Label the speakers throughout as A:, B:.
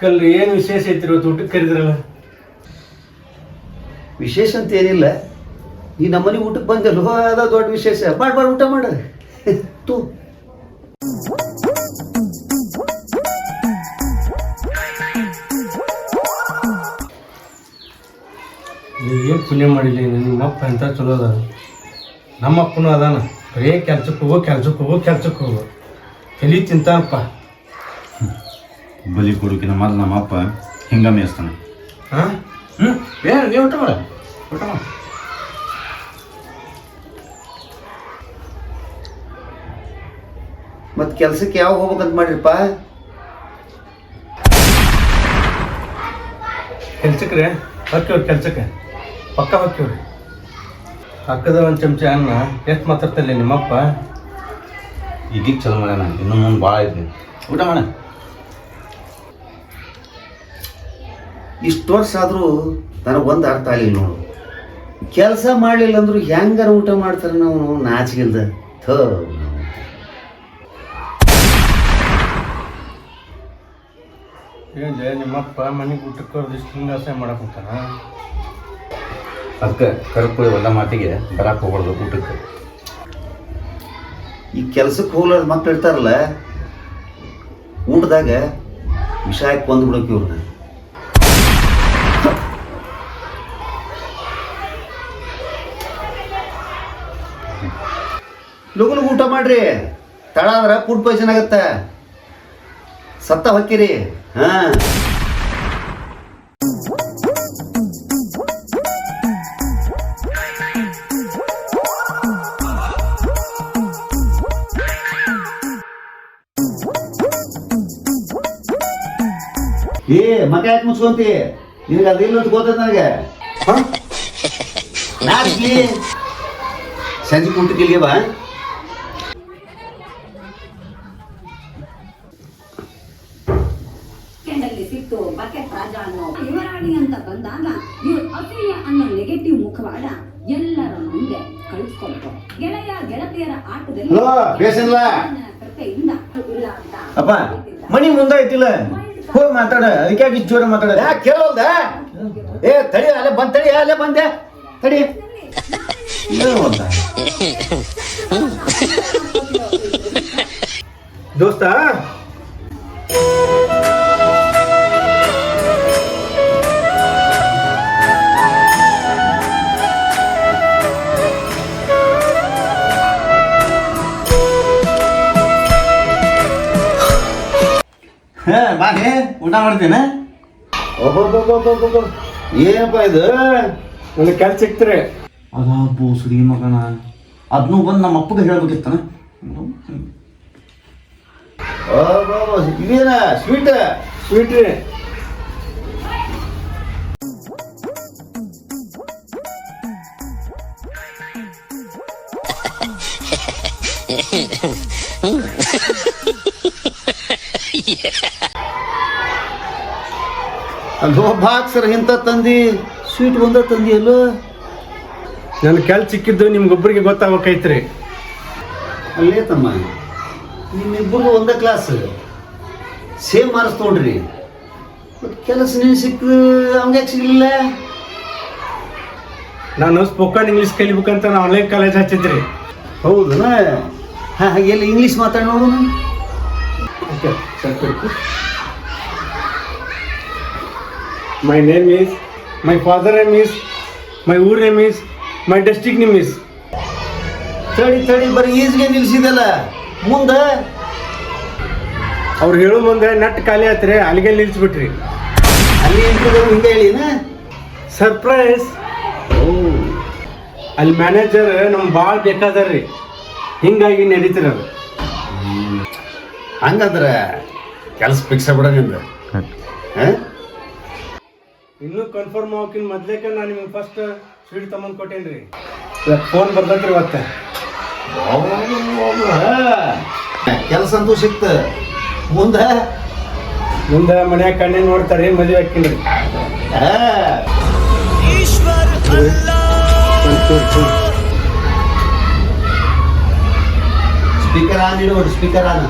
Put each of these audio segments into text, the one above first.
A: ಕಲ್ರಿ ಏನು ವಿಶೇಷ ಐತಿ ಇವತ್ತು ಊಟಕ್ಕೆ ಕರೆದ್ರಲ್ಲ?
B: ವಿಶೇಷ ಅಂತ ಏನಿಲ್ಲ. ಈ ನಮ್ಮನೆ ಊಟಕ್ಕೆ ಬಂದಲ್ವ ಅದ ದೊಡ್ಡ ವಿಶೇಷ. ಮಾಡ್ ಮಾಡಿ ಊಟ ಮಾಡ. ತೂ.
A: ಏನು ಪುಣ್ಯ ಮಾಡಿಲ್ಲ ನಿಮ್ಮ ಅಪ್ಪ ಎಂತ ಚಲೋ ಅದ ನಮ್ಮ ಅಪ್ಪನೂ ಅದಾನ. ಬರೇ ಕೆಲ್ಸಕ್ಕೆ ಹೋಗೋ ಕೆಲ್ಸಕ್ಕೆ ಹೋಗೋ ಕೆಲ್ಸಕ್ಕೆ ಹೋಗೋ. ಕಲಿ ತಿಂತಾನಪ್ಪ.
C: ಬಲಿ ಕೊಡೋಕಿನ ಮೊದಲು ನಮ್ಮ ಅಪ್ಪ ಹಿಂಗ ಮೇಯಿಸ್ತಾನೆ
A: ಹಾಂ?
C: ಹ್ಞೂ ಏನು ನೀವು ಊಟ ಮಾಡ. ಊಟ ಮಾಡ.
B: ಮತ್ ಕೆಲ್ಸಕ್ಕೆ ಯಾವ ಹೋಗ್ಬೇಕಂತ ಮಾಡಿರಿಪ್ಪ?
A: ಕೆಲ್ಸಕ್ಕೆ ರೀ? ಹೊಕ್ಕಿವ್ರಿ ಕೆಲ್ಸಕ್ಕೆ. ಪಕ್ಕ ಹೊಕ್ಕಿವ್ರಿ. ಪಕ್ಕದ ಒಂದು ಚಮಚ ಅನ್ನ ಎಷ್ಟು ಮಾತಾಡ್ತಲ್ಲ ನಿಮ್ಮಪ್ಪ?
C: ಈಗೀಗ ಚಲೋ ಮಾಡ್ಯಾನ. ಇನ್ನೊಂದು ಮುಂದೆ ಭಾಳ ಐತಿ ಊಟ ಮಾಡ.
B: ಇಷ್ಟು ವರ್ಷ ಆದರೂ ನನಗೆ ಒಂದು ಅರ್ಥ ಆಗಿಲ್ಲ ನೋಡು. ಕೆಲಸ ಮಾಡಲಿಲ್ಲ ಅಂದರೂ ಹೆಂಗಾರ ಊಟ ಮಾಡ್ತಾರೆ ನಾವು ನಾಚಿಗಿಲ್ದ? ಥೋ
A: ನಿಮ್ಮ ನಿಮ್ಮಪ್ಪ ಮನೆಗೆ ಊಟಕ್ಕೆ ಕರೆದಿಷ್ಟು ಹಿಂಗೆ ಆಸೆ ಮಾಡಕ್ಕೆ ಹೋಗ್ತಾನ?
C: ಅದಕ್ಕೆ ಕರ್ಕೊಳ್ಳಿ ಎಲ್ಲ ಮಾತಿಗೆ ಬರಕ್ಕೆ ಹೋಗ್ಬಾರ್ದು ಊಟಕ್ಕೆ.
B: ಈ ಕೆಲ್ಸಕ್ಕೆ ಹೋಗ್ಲಾರ್ದು ಮಕ್ಳು ಇರ್ತಾರಲ್ಲ ಊಟದಾಗ ವಿಷ ಹಾಕಿ ಕೊಂದು ಬಿಡೋಕೆ ಇವ್ರನ್ನ. ಲಗುಲು ಊಟ ಮಾಡ್ರಿ. ತಳ ಆದ್ರ ಫುಡ್ ಪಾಯ್ಸನ್ ಆಗುತ್ತೆ. ಸತ್ತ ಹೊಕ್ಕಿರಿ. ಹಾ. ಏ ಮಗ ಯಾಕೆ ಮುಚ್ಕೊಂತಿ? ನಿನಗೆ ಅದಿಲ್ಲ ಅಂತ ಗೊತ್ತದ ನನಗೆ. ಸಂಜೆ ಇಲ್ಲಿಗೆ ಬಾ?
D: ಸಿಟ್ಟು ಬಕೆಟ್ ರಾಜ ಅನ್ನೋ ಯುವರಾಣಿ ಅಂತ ಬಂದಾಗ ಇವ್ರು ಅಸೂಯ ಅನ್ನೋ ನೆಗೆಟಿವ್ ಮುಖವಾಡ ಎಲ್ಲರ ಮುಂದೆ ಕಳಿಸ್ಕೊಳ್ತು ಗೆಳೆಯ ಗೆಳತಿಯರ ಆಟದಲ್ಲಿ? ಕೃಪೆಯಿಂದ ಇಲ್ಲ ಅಂತ
E: ಅಪ್ಪ ಮನಿ ಮುಂದೆ ಐತಿಲ್ಲ. ಹೋಗಿ ಮಾತಾಡ ಅದಕ್ಕೆ ಯಾಕೆ ಜೋರ ಮಾತಾಡ
B: ಯಾಕೆ ಕೇಳೋಲ್ದ? ಏ ತಡಿ ಅಲ್ಲೇ ಬಂದ್ ತಡಿ ಅಲ್ಲೇ ಬಂದೆ. ತಡಿ. ಹೇಳೋಲ್ದ
E: ಬಾನೆ ಊಟ ಮಾಡ್ತೇನೆ.
B: ಏನಪ್ಪ ಇದು?
A: ನನಗೆ ಕೆಲ್ಸ ಸಿಕ್ತರೆ.
C: ಅದ ಬೋಸುಡಿ ಮಗನ. ಅದನ್ನೂ ಬಂದು ನಮ್ಮ ಅಪ್ಪಗೆ ಹೇಳ್ಬೇಕಿತ್ತಾನ
B: ಇದೇನ ಸ್ವೀಟ್
A: ಸ್ವೀಟ್ ರೀ.
B: ಅಲ್ಲಿ ಬಾಕ್ಸರ್ ಇಂಥ ತಂದಿ ಸ್ವೀಟ್ ಒಂದ ತಂದಿ ಅಲ್ಲೋ.
A: ನನ್ನ ಕೆಲ್ ಸಿಕ್ಕಿದ್ದು ನಿಮ್ಗೊಬ್ಬರಿಗೆ ಗೊತ್ತಾಗಬೇಕೈತ್ರಿ
B: ಅಲ್ಲೇ ತಮ್ಮ ನಿಮ್ಮಿಬ್ಬರಿಗೂ ಒಂದೇ ಕ್ಲಾಸ್ ಸೇಮ್ ಮಾರ್ಕ್ಸ್ ತೊಗೊಂಡ್ರಿ. ಮತ್ತೆ ಕೆಲಸ ನೀವು ಸಿಕ್ಕ ಹಂಗೆ ಸಿಗಲಿಲ್ಲ?
A: ನಾನು ಸ್ಪೋಕನ್ ಇಂಗ್ಲೀಷ್ ಕಲಿಬೇಕಂತ ನಾನು ಆನ್ಲೈನ್ ಕಾಲೇಜ್ ಹಚ್ಚಿದ್ರಿ.
B: ಹೌದನ ಹಾಂ ಹಾಗೆಲ್ಲ ಇಂಗ್ಲೀಷ್ ಮಾತಾಡಿ ನೋಡೋಣ
A: okay my name is my father name is my ಊರ್ name is my district name is
B: ತಡಿ ತಡಿ ಬರೀ ಈಜ್ಗೆ ನಿಲ್ಸಿದಲ್ಲ. ಮುಂದೆ.
A: ಅವ್ರು ಹೇಳೋ ಮುಂದೆ ನಟ್ ಖಾಲಿ ಆತ್ರಿ ಅಲ್ಲಿಗೆ ನಿಲ್ಸ್ಬಿಟ್ರಿ.
B: ಅಲ್ಲಿ ಇಂಟರ್ವ್ಯೂ ಹಿಂಗೆ ಹೇಳಿನ
A: ಸರ್ಪ್ರೈಸ್ ಅಲ್ಲಿ ಮ್ಯಾನೇಜರ್ ನಮ್ಗೆ ಭಾಳ ಬೇಕಾದಾರ್ರಿ. ಹಿಂಗಾಗಿ ನಡೀತಿರ ಅದು.
B: ಹಂಗಂದ್ರೆ ಕೆಲಸ ಫಿಕ್ಸ್ ಆಗ್ಬಿಡ ನಿಂದು. ಹಾಂ?
A: ಇನ್ನೂ ಕನ್ಫರ್ಮ್ ಆಗಿನ ಮೊದ್ಲೇಕ ನಾನು ನಿಮ್ಗೆ ಫಸ್ಟ್ ಸ್ವೀಟ್ ತಮ್ಮನ್ ಕೊಟ್ಟೇನ್ರಿ. ಫೋನ್ ಬರ್ತೈತ್ರಿ ಇವತ್ತೆ.
B: ಕೆಲಸ ಅಂತೂ ಸಿಕ್ತ. ಮುಂದೆ?
A: ಮುಂದೆ ಮನ್ಯಾಗ ಕಣ್ಣೆ ನೋಡ್ತಾರೆ ಮದುವೆ ಹಾಕಿನ್ರಿ
B: ಸ್ಪೀಕರ್ ಆನ್ ಇಡು ಸ್ಪೀಕರ್ ಆನ್.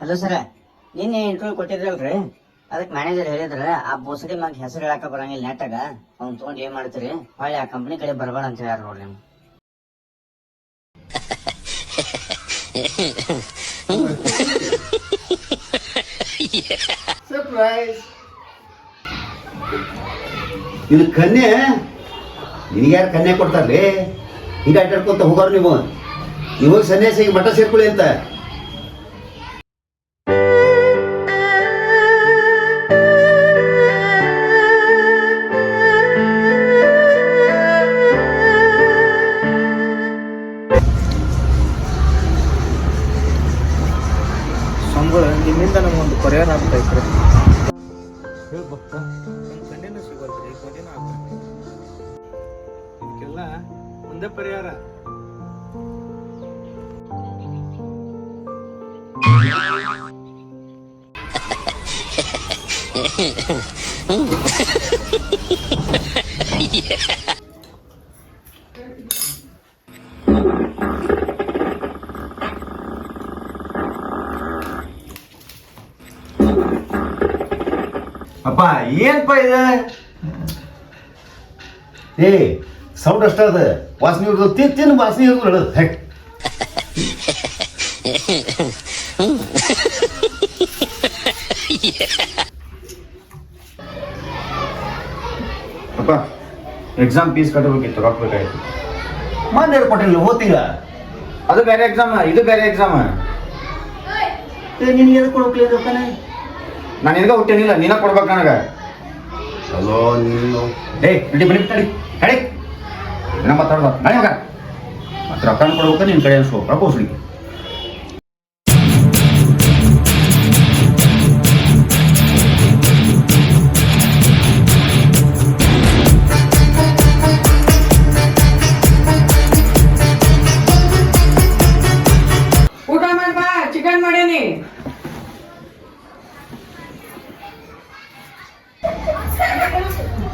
F: Hello sir. ನಿನ್ನೆ ಇಂಟರ್ವ್ಯೂ ಕೊಟ್ಟಿದ್ರಲ್ರಿ ಅದಕ್ಕೆ ಮ್ಯಾನೇಜರ್ ಹೇಳಿದ್ರ ಆ ಬೋಸಡಿ ಮಗ ಹೆಸರು ಹೇಳಕ ಬರಂಗಿಲ್ಲ ನೆಟ್ಟಾಗ ಅವ್ನು ತೊಗೊಂಡು ಏನ್ ಮಾಡ್ತೀರಿ? ಹೊಳ್ಳಿ ಆ ಕಂಪನಿ ಕಡೆ ಬರಬೇಡ ಅಂತ ಹೇಳ್ಯಾರ ನೋಡ್ರಿ ನಿಮ್ಗೆ.
B: ಸರ್ಪ್ರೈಸ್ ಇದು ಕನ್ಯೆ? ನಿನಗೆ ಯಾರು ಕನ್ಯೆ ಕೊಡ್ತಾರ್ರಿ? ಹಿಂಗೆ ಅಡ್ಡಾಡ್ಕೊಂತ ಹೋಗೋರು ನೀವು. ಇವಾಗ ಸನ್ಯಾಸಿಗೆ ಮಠ ಸೇರ್ಕೊಳ್ಳಿ ಅಂತ.
E: ನಿಮ್ಮಿಂದ ನಮಗೊಂದು ಪರಿಹಾರ ಆಗ್ತೈತ್ರಿ
A: ಆಗ್ಬೇಕು. ಇದಕ್ಕೆಲ್ಲ ಒಂದೇ ಪರಿಹಾರ.
B: ಅಪ್ಪ ಏನಪ್ಪ ಇದು? ಏ ಸೌಂಡ್ ಅಷ್ಟ ಅದ. ವಾಸನೆ ಇರೋದು ತಿನ್ ತಿನ್ ವಾಸನೆ ಇರೋದು ಹೇಳೋದು ಹೆಕ್
E: ಅಪ್ಪ ಎಕ್ಸಾಮ್ ಫೀಸ್ ಕಟ್ಟಬೇಕಿತ್ತು ರೊಕ್ಕ ಬೇಕಾಗಿತ್ತು.
B: ಮೊನ್ನೆ ಕೊಟ್ಟಿಲ್ಲ ಓದ್ತೀಗ
E: ಅದು ಬೇರೆ ಎಕ್ಸಾಮ್ ಇದು ಬೇರೆ ಎಕ್ಸಾಮ್
B: ನಿನ್ಗೆ ಎದಕ್ಕೆ ಕೊಡೋಕ್ಲಿಲ್ಲ
E: ನಾನು ನಿನಗ ಹುಟ್ಟೇನಿಲ್ಲ ನೀನ ಕೊಡ್ಬೇಕು ನನಗ.
B: ಹಲೋ ನೀನು. ಏ ನಡಿ ಬನ್ನಿ ನಡಿ ನಡಿ.
E: ಏನ ಮಾತಾಡ್ದ ನಡಿ ಮಗ. ಮತ್ತೆ ರೊಕ್ಕನ ಕೊಡ್ಬೇಕು ನಿನ್ ಕಡೆ ಅನ್ಸೋ. ರೊಕ್ಕ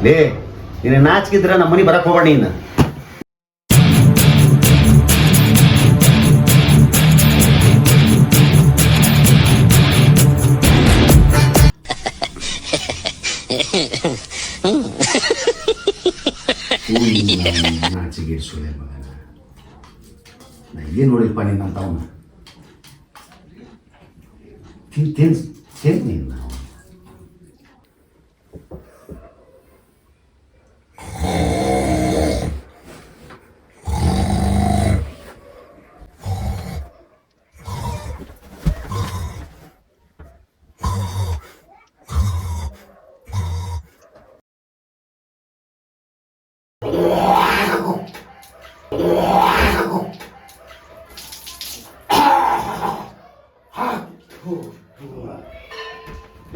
B: ಲೇ ನೀನು ನಾಚಿಕಿದ್ರ ನಮ್ಮ ಮನೆ ಬರಕ್ ಹೋಗೋಣ ಇನ್ನು ನಾಚಿಗೆ ಸುಳ್ಳೆ ಮಗನ. ನಾ ಏನು ನೋಡಿಲ್ಪ ನಿನ್ನ ಅಂತವನ್ನ ತಿನ್ ತಿನ್ ತಿನ್ ನೀನು.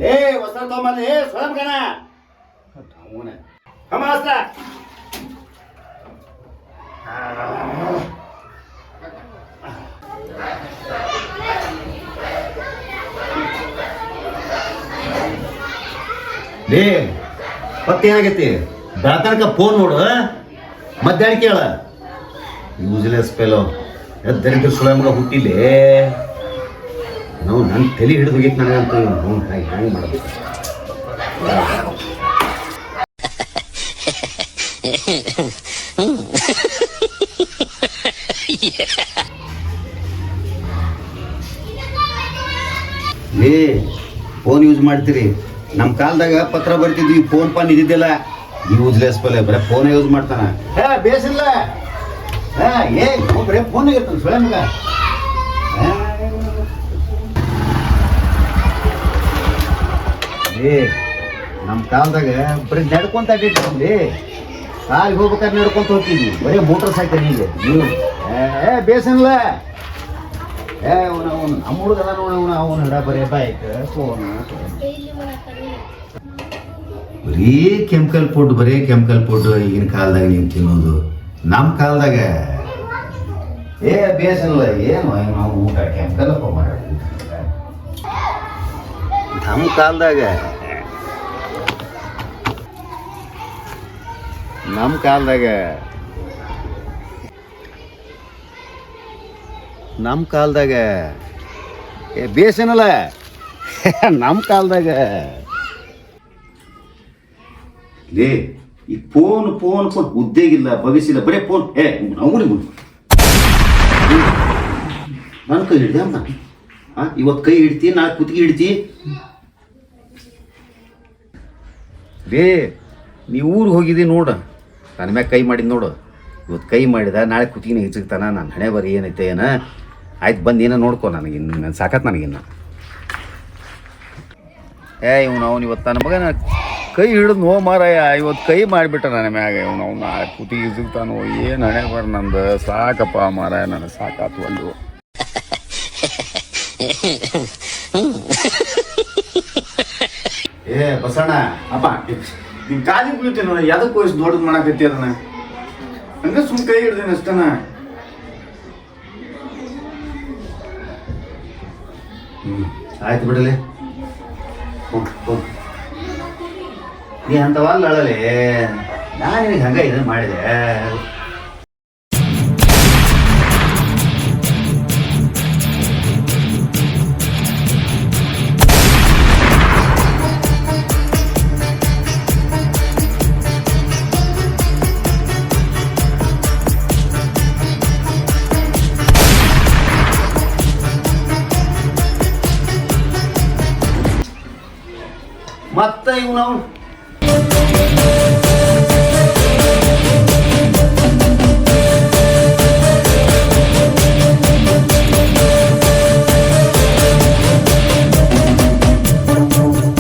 B: ಏ ವಸ್ತ್ರ ತಗೊಂಬಂದು ಏ ಸ್ವಯಂ ಗಣ ಅವನ ಕಮ ವಸ್ತ್ರ ಲೇ ಮತ್ತೇನಾಗೈತಿ? ಬೆಳತನಕ ಫೋನ್ ನೋಡು ಮಧ್ಯಾಹ್ನ ಕೇಳ. ಯೂಸ್ಲೆಸ್ ಪೆಲೋ ದರಿದ್ರ ಸುಳ ಮಗ ನಾವು ನನ್ನ ತಲೆ ಹಿಡಿದು ಹೋಗಿತ್ತು ನನಗಂತೂ ಅವ್ನು ಹೆಂಗೆ ಮಾಡೋದು ಏ ಫೋನ್ ಯೂಸ್ ಮಾಡ್ತೀರಿ? ನಮ್ಮ ಕಾಲದಾಗ ಪತ್ರ ಬರ್ತಿದ್ವಿ ಫೋನ್ ಪಾನ್ ಇದ್ದಿದ್ದಿಲ್ಲ. ಯೂಸ್ಲೆಸ್ ಪಲ್ಲೆ, ಬರೀ ಫೋನ್ ಯೂಸ್ ಮಾಡ್ತಾನ. ಬೇಸಿಲ್ಲ. ಏ ಅವ್ನ್ ಫೋನ್ ಇರ್ತಾನೆ ಸುಳೆ ಮಗ. ಏ ನಮ್ಮ ಕಾಲದಾಗ ಬರೀ ನಡ್ಕೊಂತ ಅಡ್ಡಿ ಕಾಲಿಗೆ ಹೋಗ್ಬೇಕಾದ್ರೆ ನಡ್ಕೊಂತ ಹೋಗ್ತಿದ್ವಿ. ಬರೀ ಮೋಟರ್ ಸೈಕಲ್ ಈಗ ನೀವು ಏ ಬೇಸನ್ಲ. ಏ, ಅವನು ಅವನು, ನಮ್ಮ ಹುಡುಗ ಅದ ನೋಡ ಅವನು ಅವನು ಹಿಡ ಬರೀ ಬೈಕ್ ಫೋನ್ ಬರೀ ಕೆಮಿಕಲ್ ಫುಡ್ ಬರೀ ಕೆಮಿಕಲ್ ಫುಡ್ ಈಗಿನ ಕಾಲದಾಗ ನೀವು ತಿನ್ನೋದು. ನಮ್ಮ ಕಾಲದಾಗ ಏ ಬೇಸಲ್ಲ ಏನು ನಾವು ಊಟ, ಕೆಮಿಕಲ್ ನಮ್ಮ ಕಾಲದಾಗ ನಮ್ಮ ಕಾಲದಾಗ ನಮ್ಮ ಕಾಲದಾಗ ಏ ಬೇಸನಲ್ಲ ನಮ್ಮ ಕಾಲದಾಗ ಲೇ, ಈ ಫೋನ್ ಫೋನ್ ಫೋನ್ ಉದ್ದೇಗಿಲ್ಲ ಭವಿಸಿಲ್ಲ ಬರೇ ಫೋನ್. ಏ ಅವನಿಗೆ ನನ್ನ ಕೈ ಹಿಡ್ದೆ ಅಮ್ಮ. ಇವತ್ತು ಕೈ ಹಿಡ್ತಿ ನಾ ಕುತ್ತಿಗೆ ಹಿಡ್ತಿ. ಲೇ, ನೀ ಊರಿಗೆ ಹೋಗಿದ್ದಿ ನೋಡು. ನನ್ನ ಮ್ಯಾಗ ಕೈ ಮಾಡಿದ್ ನೋಡು. ಇವತ್ತು ಕೈ ಮಾಡಿದ, ನಾಳೆ ಕುತ್ತಿಗೆ ಹೆಚ್ಚಿಗ್ತಾನ ನಾನು ಹಣೆ ಬರೀ ಏನೈತೆ, ಏನ? ಆಯ್ತು, ಬಂದು ಏನೋ ನೋಡ್ಕೊ ನನಗೆ ಇನ್ನು. ನಾನು ಸಾಕತ್ ನನಗಿನ್ನು ಏ, ಇವನು, ಅವನು ಇವತ್ತು ನನ್ನ ಮಗನ ಕೈ ಹಿಡಿದು ನೋ ಮಾರಾಯ ಇವತ್ತು ಕೈ ಮಾಡಿಬಿಟ್ಟ ನನ್ನ ಮ್ಯಾಗ. ಇವನು, ಅವ್ನ ಕುತಿ ಸಿಗ್ತಾನೋ ಏನು ಹಣೆ ಬರ ನಂದು? ಸಾಕಪ್ಪ ಮಾರಾಯ, ನನಗೆ ಸಾಕಾತು ಒಂದು ಏ, ಬಸಣ್ಣ,
E: ಅಪ್ಪ ನಿನ್ ಕಾಲಿ ಬೀಳ್ತೇನೆ ಯಾವ್ದಕ್ಕೆ ವಯಸ್ಸು ದೊಡ್ಡದು ಮಾಡಕತ್ತಿ ಅದನ್ನ? ಹಂಗ ಸುಮ್ ಕೈ ಹಿಡ್ದೇನೆ ಅಷ್ಟನ?
B: ಹ್ಞೂ ಆಯ್ತು ಬಿಡಲಿ. ಹೋಗ್ ಹೋಗ್. ನೀ ಅಂತವಲ್ಲ ಅಳಲೆ ನಾನು ನಿನಗೆ ಹಂಗೆ ಇದನ್ನು ಮಾಡಿದೆ. ಮತ್ತೆ ಇವನು